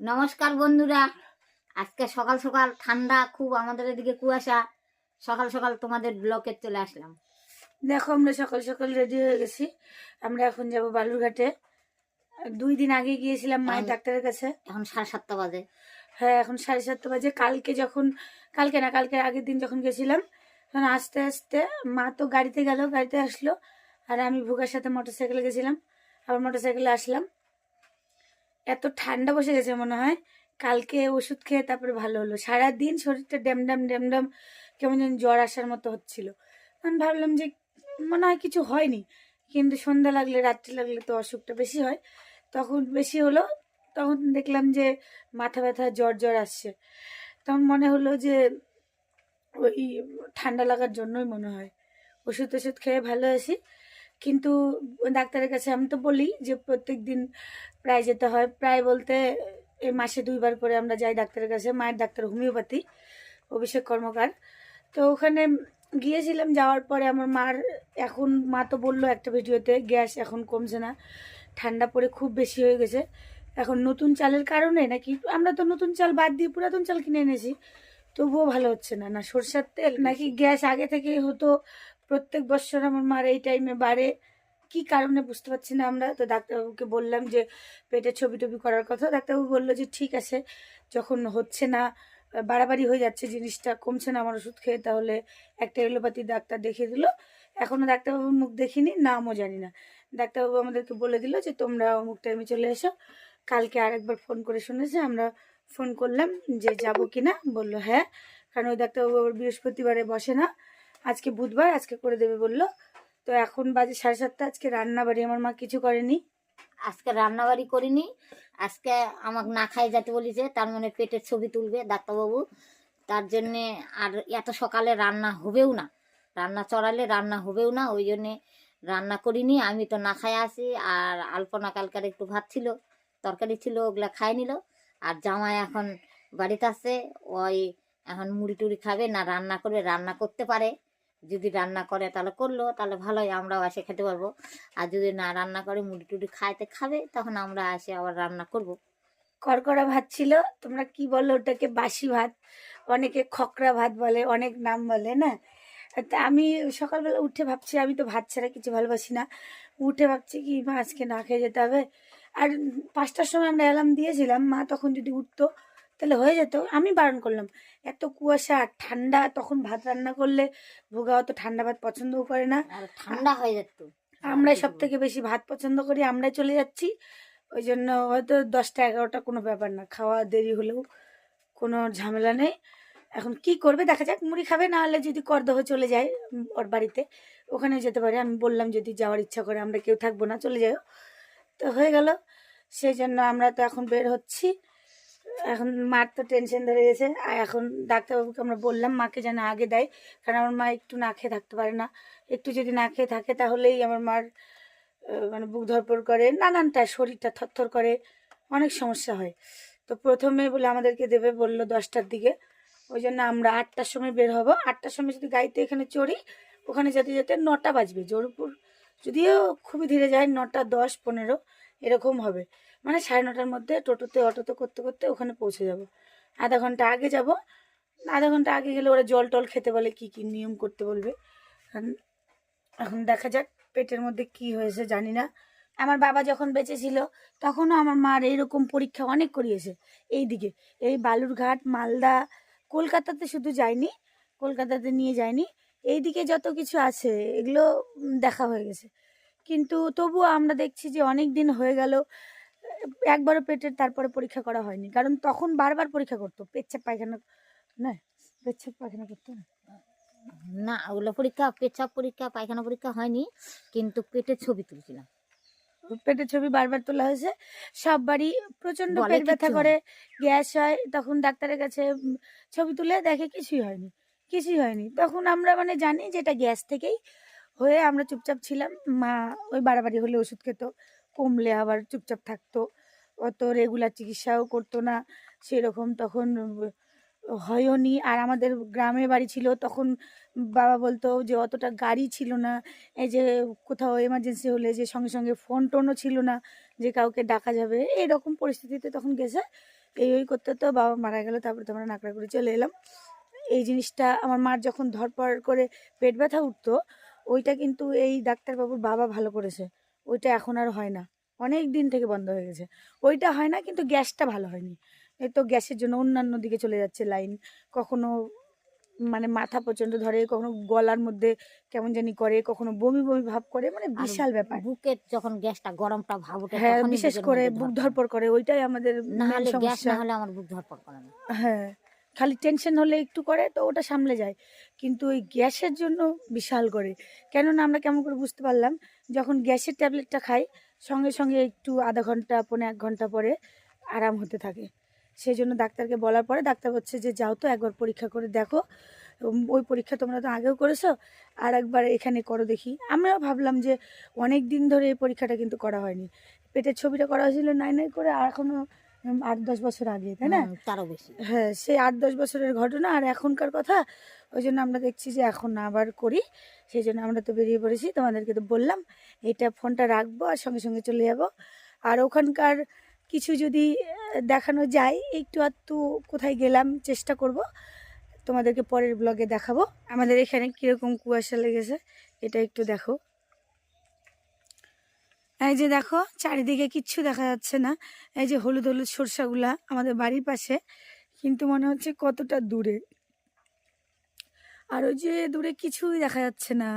নমস্কার বন্ধুরা। আজকে সকাল সকাল ঠান্ডা খুব আমাদের এদিকে কুয়াশা। সকাল সকাল তোমাদের ব্লকে চলে আসলাম। দেখো আমরা সকাল সকাল রেডি হয়ে গেছি। আমরা এখন যাব বালুরঘাটে। দুই দিন আগে গিয়েছিলাম মায়ের ডাক্তারের কাছে। এখন সাড়ে সাতটা বাজে। হ্যাঁ এখন সাড়ে সাতটা বাজে। কালকে যখন কালকে না কালকে আগের দিন যখন গেছিলাম তখন আস্তে আস্তে মা তো গাড়িতে গেল গাড়িতে আসলো। আর আমি ভুগার সাথে মোটর সাইকেলে গেছিলাম। আবার মোটর সাইকেলে আসলাম। এত ঠান্ডা বসে গেছে মনে হয়। কালকে ওষুধ খেয়ে তারপরে ভালো হলো। সারাদিন শরীরটা ড্যাম ড্যাম ড্যাম ড্যাম কেমন যেন জ্বর আসার মতো হচ্ছিল। আমি ভাবলাম যে মনে হয় কিছু হয়নি। কিন্তু সন্ধ্যা লাগলে, রাত্রি লাগলে তো অসুখটা বেশি হয়। তখন বেশি হলো। তখন দেখলাম যে মাথা ব্যথা, জ্বর জ্বর আসছে। তখন মনে হলো যে ওই ঠান্ডা লাগার জন্যই মনে হয়। ওষুধ টষুধ খেয়ে ভালো আছি। কিন্তু ডাক্তারের কাছে আমি তো বলি যে প্রত্যেক দিন প্রায় যেতে হয়। প্রায় বলতে এই মাসে দুইবার করে আমরা যাই ডাক্তারের কাছে, মায়ের ডাক্তার হোমিওপ্যাথি, অভিষেক কর্মকার। তো ওখানে গিয়েছিলাম, যাওয়ার পরে আমার মার এখন, মা তো বলল একটা ভিডিওতে, গ্যাস এখন কমছে না, ঠান্ডা পড়ে খুব বেশি হয়ে গেছে। এখন নতুন চালের কারণে নাকি, আমরা তো নতুন চাল বাদ দিয়ে পুরাতন চাল কিনে এনেছি, তবুও ভালো হচ্ছে না। না সরষের তেল, নাকি গ্যাস আগে থেকেই হতো প্রত্যেক বছর আমার মার এই টাইমে বাড়ে। কি কারণে বুঝতে পারছি না আমরা। তো ডাক্তারবাবুকে বললাম যে পেটের ছবি টবি করার কথা। ডাক্তারবাবু বলল যে, ঠিক আছে, যখন হচ্ছে না, বাড়াবাড়ি হয়ে যাচ্ছে জিনিসটা, কমছে না আমার ওষুধ খেয়ে, তাহলে একটা এলোপ্যাথি ডাক্তার দেখিয়ে দিল। এখনও ডাক্তারবাবুর মুখ দেখিনি, নামও জানি না। ডাক্তারবাবু আমাদেরকে বলে দিল যে, তোমরা অমুক টাইমে চলে এসো। কালকে আরেকবার ফোন করে শুনেছে, আমরা ফোন করলাম যে, যাব কি না বলল হ্যাঁ। কারণ ওই ডাক্তারবাবু আবার বৃহস্পতিবারে বসে না। আজকে বুধবার, আজকে করে দেবে বলল। তো এখন বাজে সাড়ে সাতটা, আজকে রান্না বাড়ি আমার মা কিছু করেনি। আজকে রান্নাবাড়ি করিনি। আজকে আমাকে না খাই যেতে বলেছে, তার মানে পেটের ছবি তুলবে ডাক্তারবাবু। তার জন্যে আর এত সকালে রান্না হবেও না। রান্না চড়ালে রান্না হবেও না, ওই জন্যে রান্না করিনি। আমি তো না খাই আসি আর আলপনা কালকার একটু ভাত ছিল, তরকারি ছিল, ওগুলা খাই নিল। আর জামাই এখন বাড়িতে আসছে ওই এখন মুড়ি টুড়ি খাবে, না রান্না করবে, রান্না করতে পারে। যদি রান্না করে তাহলে করল, তাহলে ভালোই, আমরাও এসে খেতে পারব। আর যদি না রান্না করে, মুড়ি টুড়ি খাইতে খাবে, তখন আমরা এসে আবার রান্না করব। কড়কড়া ভাত ছিল, তোমরা কি বলো ওটাকে বাসি ভাত, অনেকে খকরা ভাত বলে, অনেক নাম বলে, না? তা আমি সকালবেলা উঠে ভাবছি, আমি তো ভাত ছাড়া কিছু ভালোবাসি না। উঠে ভাবছি কি, মা আজকে না খেয়ে যেতে হবে। আর পাঁচটার সময় আমরা অ্যালার্ম দিয়েছিলাম, মা তখন যদি উঠতো তাহলে হয়ে যেত। আমি বারণ করলাম এত কুয়াশা আর ঠান্ডা তখন ভাত রান্না করলে ভোগা অত ঠান্ডা ভাত পছন্দও করে না। ঠান্ডা হয়ে যেত। আমরাই সব থেকে বেশি ভাত পছন্দ করি আমরাই চলে যাচ্ছি। ওই জন্য হয়তো দশটা এগারোটা কোনো ব্যাপার না খাওয়া দেরি হলেও কোনো ঝামেলা নেই। এখন কি করবে দেখা যাক মুড়ি খাবে না হলে যদি করদহ চলে যায় ওর বাড়িতে ওখানে যেতে পারে। আমি বললাম যদি যাওয়ার ইচ্ছা করে আমরা কেউ থাকব না চলে যাও তো হয়ে গেল সেই জন্য আমরা তো এখন বের হচ্ছি। এখন মার তো টেনশন ধরে গেছে। আর এখন ডাক্তারবাবুকে আমরা বললাম, মাকে যেন আগে দেয়, কারণ আমার মা একটু না খেয়ে থাকতে পারে না। একটু যদি না খেয়ে থাকে, তাহলেই আমার মার মানে বুক ধরপড় করে, নানানটা শরীরটা থরথর করে, অনেক সমস্যা হয়। তো প্রথমে বলে আমাদেরকে দেবে, বলল দশটার দিকে। ওই জন্য আমরা আটটার সময় বের হব। আটটার সময় যদি গাড়িতে এখানে চড়ি, ওখানে যেতে যেতে নটা বাজবে। জোরপুর, যদিও খুবই ধীরে যায়, নটা দশ পনেরো, এরকম হবে। মানে সাড়ে নটার মধ্যে টোটোতে, অটোতে করতে করতে ওখানে পৌঁছে যাব। আধা ঘণ্টা আগে যাব। আধা ঘণ্টা আগে গেলে ওরা জল টল খেতে বলে কি কি নিয়ম করতে বলবে। এখন- দেখা যাক পেটের মধ্যে কি হয়েছে, জানি না। আমার বাবা যখন বেঁচে ছিল, তখনও আমার মার এইরকম পরীক্ষা অনেক করিয়েছে এই দিকে এই বালুরঘাট, মালদা, কলকাতাতে শুধু যায়নি, কলকাতাতে নিয়ে যায়নি। এইদিকে যত কিছু আছে, এগুলো দেখা হয়ে গেছে। কিন্তু তবুও আমরা দেখছি যে অনেক দিন হয়ে গেল একবারও পেটের তারপরে পরীক্ষা করা হয়নি। কারণ তখন বারবার পরীক্ষা করতো। পেচ্ছাপ পায়খানা না পেচ্ছাপ পায়খানা করতো না। না ওগুলো পরীক্ষা পেচ্ছাপ পরীক্ষা পায়খানা পরীক্ষা হয়নি কিন্তু পেটের ছবি তুলছিলাম। পেটের ছবি বারবার তোলা হয়েছে। সব বাড়ি প্রচণ্ড পেট ব্যথা করে গ্যাস হয় তখন ডাক্তারের কাছে ছবি তুলে দেখে কিছুই হয়নি কিছুই হয়নি। তখন আমরা মানে জানি যে এটা গ্যাস থেকেই হয়ে আমরা চুপচাপ ছিলাম। মা ওই বাড়াবাড়ি হলে ওষুধ খেত কমলে আবার চুপচাপ থাকতো। অত রেগুলার চিকিৎসাও করতো না সেরকম তখন উম, হয়ওনি আর আমাদের গ্রামে বাড়ি ছিল তখন বাবা বলতো যে অতটা গাড়ি ছিল না। এই যে কোথাও এমার্জেন্সি হলে যে সঙ্গে সঙ্গে ফোন টোনও ছিল না যে কাউকে ডাকা যাবে এরকম পরিস্থিতিতে তখন গেছে। এই ওই করতে তো বাবা মারা গেল তারপরে তোমরা নাকড়া করে চলে এলাম। এই জিনিসটা আমার মার যখন ধরপড় করে পেট ব্যথা উঠতো ওইটা কিন্তু এই ডাক্তারবাবুর বাবা ভালো করেছে। ওইটা এখন আর হয় না। অনেক দিন থেকে বন্ধ হয়ে গেছে। ওইটা হয় না কিন্তু গ্যাসটা ভালো হয়নি। এই তো গ্যাসের জন্য অন্যান্য দিকে চলে যাচ্ছে লাইন। কখনো মানে মাথা প্রচণ্ড ধরে কখনো গলার মধ্যে কেমন জানি করে কখনো বমি বমি ভাব করে মানে বিশাল ব্যাপার। বুকের যখন গ্যাসটা গরমটা ভাব ওঠে হ্যাঁ বিশেষ করে বুক ধরপড়। করে ওইটাই আমাদের না হলে গ্যাস সমস্যা। না হলে আমার বুক ধরপড় করে না। হ্যাঁ। খালি টেনশন হলে একটু করে তো ওটা সামলে যায়। কিন্তু ওই গ্যাসের জন্য বিশাল করে। কেননা আমরা কেমন করে বুঝতে পারলাম যখন গ্যাসের ট্যাবলেটটা খাই সঙ্গে সঙ্গে একটু আধা ঘণ্টা পৌনে এক ঘণ্টা পরে আরাম হতে থাকে। সেই জন্য ডাক্তারকে বলার পরে ডাক্তার বলছে যে যাও তো একবার পরীক্ষা করে দেখো। ওই পরীক্ষা তোমরা তো আগেও করেছ আর একবার এখানে করো দেখি। আমরাও ভাবলাম যে অনেক দিন ধরে এই পরীক্ষাটা কিন্তু করা হয়নি। পেটের ছবিটা করা হয়েছিল নাই নাই করে আর এখনও উম, আট দশ বছর আগে তাই না? হুম, তারও বেশি। হ্যাঁ সেই আট দশ বছরের ঘটনা আর এখনকার কথা ওই জন্য আমরা দেখছি যে এখন আবার করি। সেই জন্য আমরা তো বেরিয়ে পড়েছি তোমাদেরকে তো বললাম এটা ফোনটা রাখব আর সঙ্গে সঙ্গে চলে যাব। আর ওখানকার কিছু যদি দেখানো যায় একটু আধটু কোথায় গেলাম চেষ্টা করব তোমাদেরকে পরের ব্লগে দেখাবো। আমাদের এখানে কীরকম কুয়াশা লেগেছে এটা একটু দেখো। এই যে দেখো, চারিদিকে কিচ্ছু দেখা যাচ্ছে না। এই যে হলুদ হলুদ সরষাগুলা আমাদের বাড়ির পাশে, কিন্তু মনে হচ্ছে কতটা দূরে। আর ওই যে দূরে কিছুই দেখা যাচ্ছে না।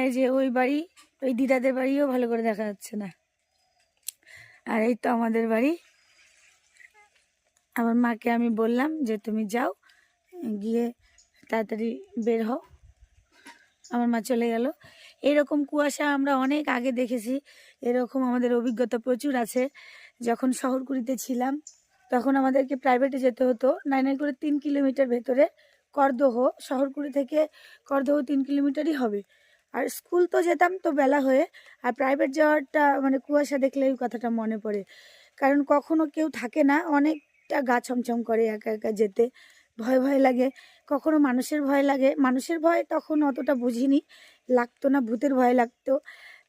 এই যে ওই বাড়ি, ওই দিদাদের বাড়িও ভালো করে দেখা যাচ্ছে না। আর এই তো আমাদের বাড়ি। আমার মাকে আমি বললাম যে, তুমি যাও, গিয়ে তাড়াতাড়ি বের হও। আমার মা চলে গেল। এরকম কুয়াশা আমরা অনেক আগে দেখেছি। এরকম আমাদের অভিজ্ঞতা প্রচুর আছে। যখন শহরকুড়িতে ছিলাম, তখন আমাদেরকে প্রাইভেটে যেতে হতো। নাই নাই করে তিন কিলোমিটার ভেতরে করদহ শহরকুড়ি থেকে করদহ তিন কিলোমিটারই হবে। আর স্কুল তো যেতাম তো বেলা হয়ে, আর প্রাইভেট যাওয়ারটা মানে কুয়াশা দেখলে ওই কথাটা মনে পড়ে। কারণ কখনো কেউ থাকে না, অনেকটা গা ছমছম করে একা একা যেতে। ভয় ভয় লাগে। কখনো মানুষের ভয় লাগে। মানুষের ভয় তখন অতটা বুঝিনি। লাগতো না, ভূতের ভয় লাগতো।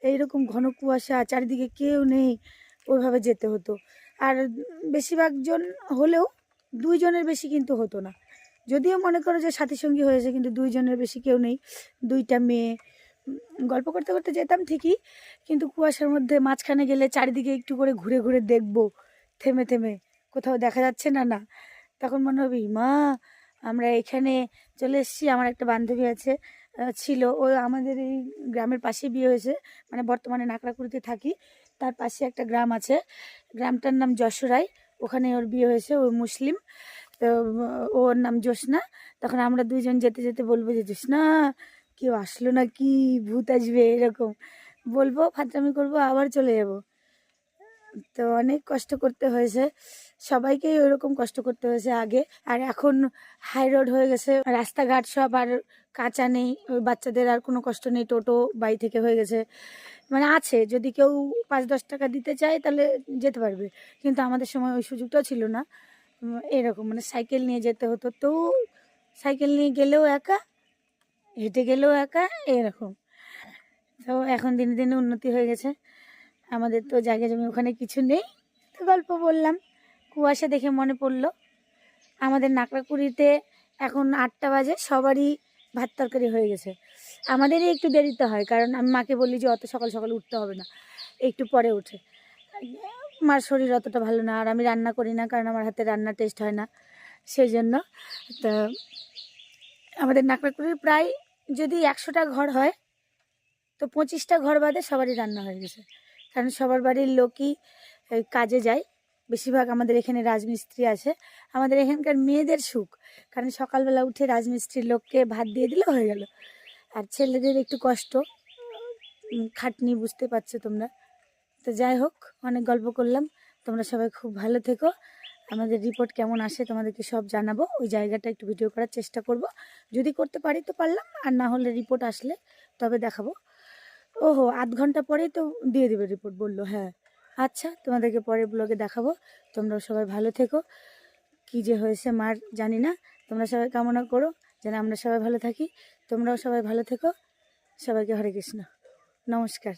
এইরকম ঘন কুয়াশা, চারিদিকে কেউ নেই ওইভাবে যেতে হতো। আর বেশিরভাগ জন হলেও দুইজনের বেশি কিন্তু হতো না। যদিও মনে করো যে সাথী সঙ্গী হয়েছে, কিন্তু দুইজনের বেশি কেউ নেই। দুইটা মেয়ে। গল্প করতে করতে যেতাম ঠিকই, কিন্তু কুয়াশার মধ্যে মাঝখানে গেলে চারিদিকে একটু করে ঘুরে ঘুরে দেখব, থেমে থেমে। কোথাও দেখা যাচ্ছে না না। তখন মনে হবে মা আমরা এখানে চলে এসেছি। আমার একটা বান্ধবী আছে ছিল। ও আমাদের এই গ্রামের পাশে বিয়ে হয়েছে। মানে বর্তমানে নাকড়াকুড়িতে থাকি। তার পাশে একটা গ্রাম আছে। গ্রামটার নাম যশোরাই ওখানে ওর বিয়ে হয়েছে। ও মুসলিম। তো ওর নাম জ্যোৎস্না। তখন আমরা দুইজন যেতে যেতে বলব যে, জ্যোৎস্না, কেউ আসলো না কি ভূত আসবে এরকম। বলব ফাতরামি করব, আবার চলে যাব। তো অনেক কষ্ট করতে হয়েছে। সবাইকেই ওইরকম কষ্ট করতে হয়েছে আগে। আর এখন হাই রোড হয়ে গেছে, রাস্তাঘাট সব আর কাঁচা নেই বাচ্চাদের আর কোনো কষ্ট নেই, টোটো বাড়ি থেকে হয়ে গেছে। মানে আছে, যদি কেউ পাঁচ দশ টাকা দিতে চায় তাহলে যেতে পারবে। কিন্তু আমাদের সময় ওই সুযোগটাও ছিল না। এরকম মানে সাইকেল নিয়ে যেতে হতো। তো সাইকেল নিয়ে গেলেও একা, হেঁটে গেলেও একা, এরকম। তো এখন দিনে দিনে উন্নতি হয়ে গেছে। আমাদের তো জায়গা জমি ওখানে কিছু নেই। তো গল্প বললাম, কুয়াশা দেখে মনে পড়ল। আমাদের নাকড়াকুড়িতে এখন আটটা বাজে, সবারই ভাত তরকারি হয়ে গেছে। আমাদেরই একটু দেরিতে হয়, কারণ আমি মাকে বলি যে অত সকাল সকাল উঠতে হবে না, একটু পরে উঠে মার শরীর অতটা ভালো না, আর আমি রান্না করি না, কারণ আমার হাতে রান্না টেস্ট হয় না। সেই জন্য, তো আমাদের নাকড়াকুড়ির প্রায় যদি একশোটা ঘর হয়, তো পঁচিশটা ঘর বাদে সবারই রান্না হয়ে গেছে। কারণ সবার বাড়ির লোকই কাজে যায়। বেশিরভাগ আমাদের এখানে রাজমিস্ত্রি আছে। আমাদের এখানকার মেয়েদের সুখ, কারণ সকালবেলা উঠে রাজমিস্ত্রির লোককে ভাত দিয়ে দিলে হয়ে গেল। আর ছেলেদের একটু কষ্ট। খাটনি বুঝতে পারছ তোমরা। তো যাই হোক, অনেক গল্প করলাম। তোমরা সবাই খুব ভালো থেকো। আমাদের রিপোর্ট কেমন আসে তোমাদেরকে সব জানাব। ওই জায়গাটা একটু ভিডিও করার চেষ্টা করব। যদি করতে পারি তো পারলাম, আর না হলে রিপোর্ট আসলে তবে দেখাবো। ওহো, আধ ঘণ্টা পরেই তো দিয়ে দেবে রিপোর্ট বলল হ্যাঁ। আচ্ছা তোমাদেরকে পরে ব্লগে দেখাবো। তোমরা সবাই ভালো থেকো। কি যে হয়েছে মার জানি না। তোমরা সবাই কামনা করো যেন আমরা সবাই ভালো থাকি। তোমরাও সবাই ভালো থেকো। সবাইকে হরে কৃষ্ণ। নমস্কার।